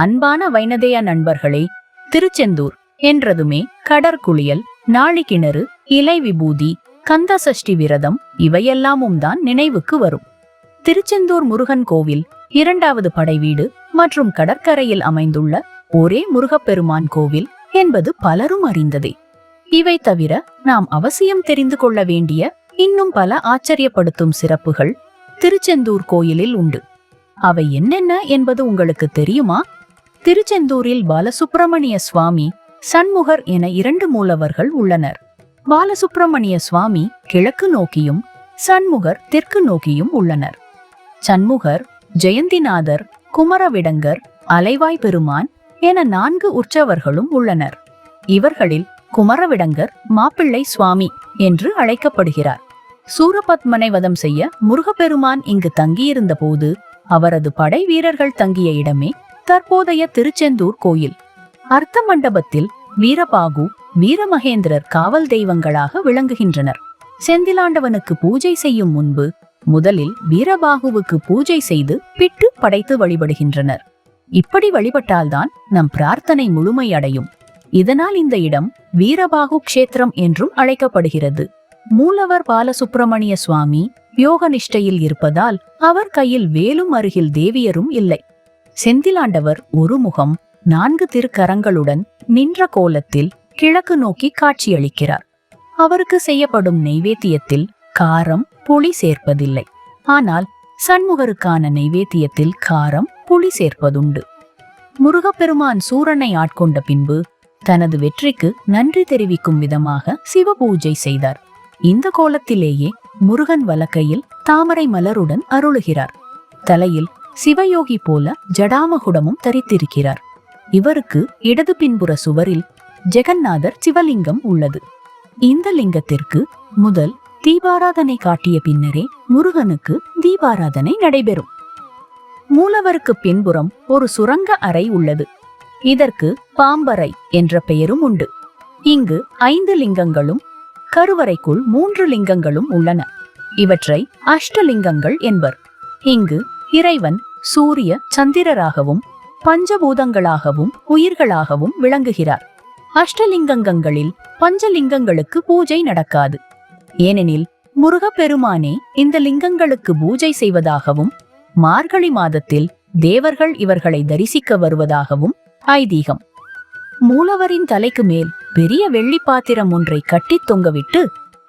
அன்பான வைணதேய நண்பர்களே திருச்செந்தூர் என்றதுமே கடற்குளியல் நாழிக்கிணறு இலை விபூதி கந்த சஷ்டி விரதம் இவையெல்லாமும் தான் நினைவுக்கு வரும். திருச்செந்தூர் முருகன் கோவில் இரண்டாவது படை வீடு மற்றும் கடற்கரையில் அமைந்துள்ள ஒரே முருகப்பெருமான் கோவில் என்பது பலரும் அறிந்ததே. இவை தவிர நாம் அவசியம் தெரிந்து கொள்ள வேண்டிய இன்னும் பல ஆச்சரியப்படுத்தும் சிறப்புகள் திருச்செந்தூர் கோயிலில் உண்டு. அவை என்னென்ன என்பது உங்களுக்கு தெரியுமா? திருச்செந்தூரில் பாலசுப்பிரமணிய சுவாமி சண்முகர் என இரண்டு மூலவர்கள் உள்ளனர். பாலசுப்பிரமணிய சுவாமி கிழக்கு நோக்கியும் சண்முகர் தெற்கு நோக்கியும் உள்ளனர். சண்முகர் ஜெயந்திநாதர் குமரவிடங்கர் அலைவாய் பெருமான் என நான்கு உற்சவர்களும் உள்ளனர். இவர்களில் குமரவிடங்கர் மாப்பிள்ளை சுவாமி என்று அழைக்கப்படுகிறார். சூரபத்மனை வதம் செய்ய முருகப்பெருமான் இங்கு தங்கியிருந்த போது அவரது படை வீரர்கள் தங்கிய இடமே தற்போதைய திருச்செந்தூர் கோயில். அர்த்த மண்டபத்தில் வீரபாகு வீரமகேந்திரர் காவல் தெய்வங்களாக விளங்குகின்றனர். செந்திலாண்டவனுக்கு பூஜை செய்யும் முன்பு முதலில் வீரபாகுவுக்கு பூஜை செய்து பிட்டு படைத்து வழிபடுகின்றனர். இப்படி வழிபட்டால்தான் நம் பிரார்த்தனை முழுமையடையும். இதனால் இந்த இடம் வீரபாகு கஷேத்திரம் என்றும் அழைக்கப்படுகிறது. மூலவர் பாலசுப்பிரமணிய சுவாமி யோக நிஷ்டையில் இருப்பதால் அவர் கையில் வேலும் அருகில் தேவியரும் இல்லை. செந்திலாண்டவர் ஒரு முகம் நான்கு திருக்கரங்களுடன் நின்ற கோலத்தில் கிழக்கு நோக்கி காட்சியளிக்கிறார். அவருக்கு செய்யப்படும் நெய்வேத்தியத்தில் காரம் புளி சேர்ப்பதில்லை. ஆனால் சண்முகருக்கான நெய்வேத்தியத்தில் காரம் புளி சேர்ப்பதுண்டு. முருகப்பெருமான் சூரனை ஆட்கொண்ட பின்பு தனது வெற்றிக்கு நன்றி தெரிவிக்கும் விதமாக சிவபூஜை செய்தார். இந்த கோலத்திலேயே முருகன் வலக்கையில் தாமரை மலருடன் அருளுகிறார். தலையில் சிவயோகி போல ஜடாமகுடமும் தரித்திருக்கிறார். இவருக்கு இடது பின்புற சுவரில் ஜெகநாதர் சிவலிங்கம் உள்ளது. இந்த லிங்கத்திற்கு முதல் தீபாராதனை காட்டிய பின்னரே முருகனுக்கு தீபாராதனை நடைபெறும். மூலவருக்கு பின்புறம் ஒரு சுரங்க அறை உள்ளது. இதற்கு பாம்பறை என்ற பெயரும் உண்டு. இங்கு ஐந்து லிங்கங்களும் கருவறைக்குள் மூன்று லிங்கங்களும் உள்ளன. இவற்றை அஷ்டலிங்கங்கள் என்பர். இங்கு இறைவன் சூரிய சந்திரராகவும் பஞ்சபூதங்களாகவும் உயிர்களாகவும் விளங்குகிறார். அஷ்டலிங்கங்களில் பஞ்சலிங்கங்களுக்கு பூஜை நடக்காது. ஏனெனில் முருகப்பெருமானே இந்த லிங்கங்களுக்கு பூஜை செய்வதாகவும் மார்கழி மாதத்தில் தேவர்கள் இவர்களை தரிசிக்க வருவதாகவும் ஐதீகம். மூலவரின் தலைக்கு மேல் பெரிய வெள்ளி பாத்திரம் ஒன்றை கட்டித் தொங்கவிட்டு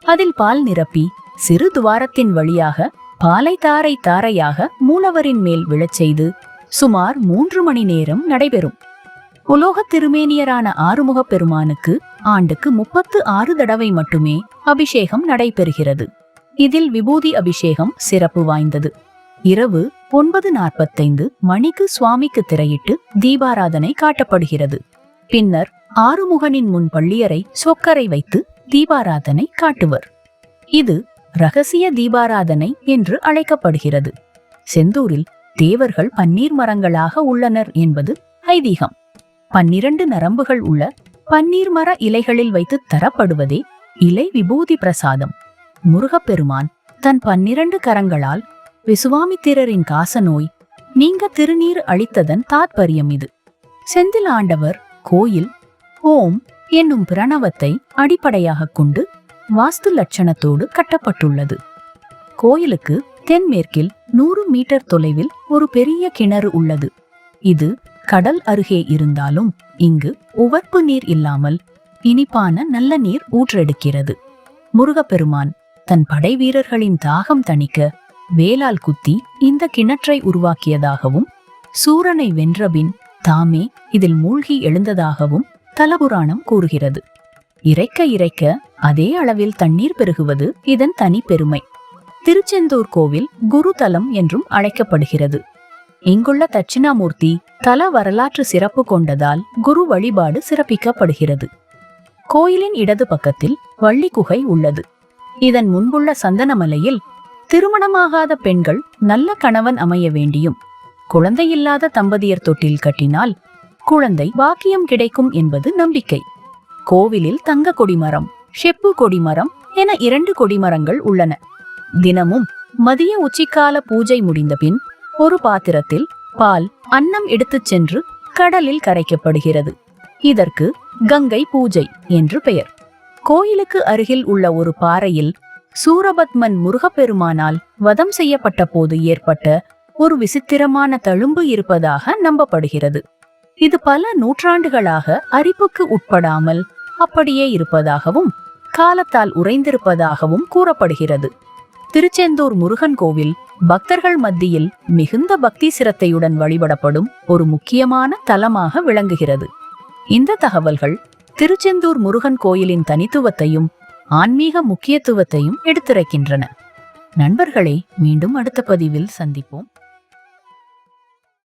அதில் பால் நிரப்பி சிறு துவாரத்தின் வழியாக பாலை தாரை தாரையாக மூலவரின் மேல் விழச் செய்து சுமார் மூன்று மணி நேரம் நடைபெறும். உலோகத் திருமேனியரான ஆறுமுகப் பெருமானுக்கு ஆண்டுக்கு முப்பத்து ஆறு தடவை மட்டுமே அபிஷேகம் நடைபெறுகிறது. இதில் விபூதி அபிஷேகம் சிறப்பு வாய்ந்தது. இரவு ஒன்பது நாற்பத்தைந்து மணிக்கு சுவாமிக்கு திரையிட்டு தீபாராதனை காட்டப்படுகிறது. பின்னர் ஆறுமுகனின் முன் பள்ளியரை சொக்கரை வைத்து தீபாராதனை காட்டுவர். இது ரகசிய தீபாராதனை என்று அழைக்கப்படுகிறது. செந்தூரில் தேவர்கள் பன்னீர் மரங்களாக உள்ளனர் என்பது ஐதீகம். பன்னிரண்டு நரம்புகள் உள்ள பன்னீர் மர இலைகளில் வைத்து தரப்படுவதே இலை விபூதி பிரசாதம். முருகப்பெருமான் தன் பன்னிரண்டு கரங்களால் விசுவாமித்திரரின் காசநோய் நீங்க திருநீர் அளித்ததன் தாத்பரியம் இது. செந்தில் ஆண்டவர் கோயில் ஓம் என்னும் பிரணவத்தை அடிப்படையாகக் கொண்டு வாஸ்து லட்சணத்தோடு கட்டப்பட்டுள்ளது. கோயிலுக்கு தென்மேற்கில் நூறு மீட்டர் தொலைவில் ஒரு பெரிய கிணறு உள்ளது. இது கடல் அருகே இருந்தாலும் இங்கு உவர்ப்பு நீர் இல்லாமல் இனிப்பான நல்ல நீர் ஊற்றெடுக்கிறது. முருகப்பெருமான் தன் படை வீரர்களின் தாகம் தணிக்க வேலால் குத்தி இந்த கிணற்றை உருவாக்கியதாகவும் சூரனை வென்றபின் தாமே இதில் மூழ்கி எழுந்ததாகவும் தலபுராணம் கூறுகிறது. இறைக்க இறைக்க அதே அளவில் தண்ணீர் பெருகுவது இதன் தனி பெருமை. திருச்செந்தூர் கோவில் குருதலம் என்றும் அழைக்கப்படுகிறது. இங்குள்ள தட்சிணாமூர்த்தி தல வரலாற்று சிறப்பு கொண்டதால் குரு வழிபாடு சிறப்பிக்கப்படுகிறது. கோயிலின் இடது பக்கத்தில் வள்ளி குகை உள்ளது. இதன் முன்புள்ள சந்தனமலையில் திருமணமாகாத பெண்கள் நல்ல கணவன் அமைய வேண்டியும் குழந்தையில்லாத தம்பதியர் தொட்டில் கட்டினால் குழந்தை பாக்கியம் கிடைக்கும் என்பது நம்பிக்கை. கோவிலில் தங்க கொடிமரம் செப்பு கொடிமரம் என இரண்டு கொடிமரங்கள் உள்ளன. தினமும் மதிய உச்சிக்கால பூஜை முடிந்த பின் ஒரு பாத்திரத்தில் பால் அன்னம் எடுத்துச் சென்று கடலில் கரைக்கப்படுகிறது. இதற்கு கங்கை பூஜை என்று பெயர். கோயிலுக்கு அருகில் உள்ள ஒரு பாறையில் சூரபத்மன் முருகப்பெருமானால் வதம் செய்யப்பட்ட போது ஏற்பட்ட ஒரு விசித்திரமான தழும்பு இருப்பதாக நம்பப்படுகிறது. இது பல நூற்றாண்டுகளாக அரிப்புக்கு உட்படாமல் அப்படியே இருப்பதாகவும் காலத்தால் உறைந்திருப்பதாகவும் கூறப்படுகிறது. திருச்செந்தூர் முருகன் கோவில் பக்தர்கள் மத்தியில் மிகுந்த பக்தி சிரத்தையுடன் வழிபடப்படும் ஒரு முக்கியமான தலமாக விளங்குகிறது. இந்த தகவல்கள் திருச்செந்தூர் முருகன் கோயிலின் தனித்துவத்தையும் ஆன்மீக முக்கியத்துவத்தையும் எடுத்துரைக்கின்றன. நண்பர்களே மீண்டும் அடுத்த பதிவில் சந்திப்போம்.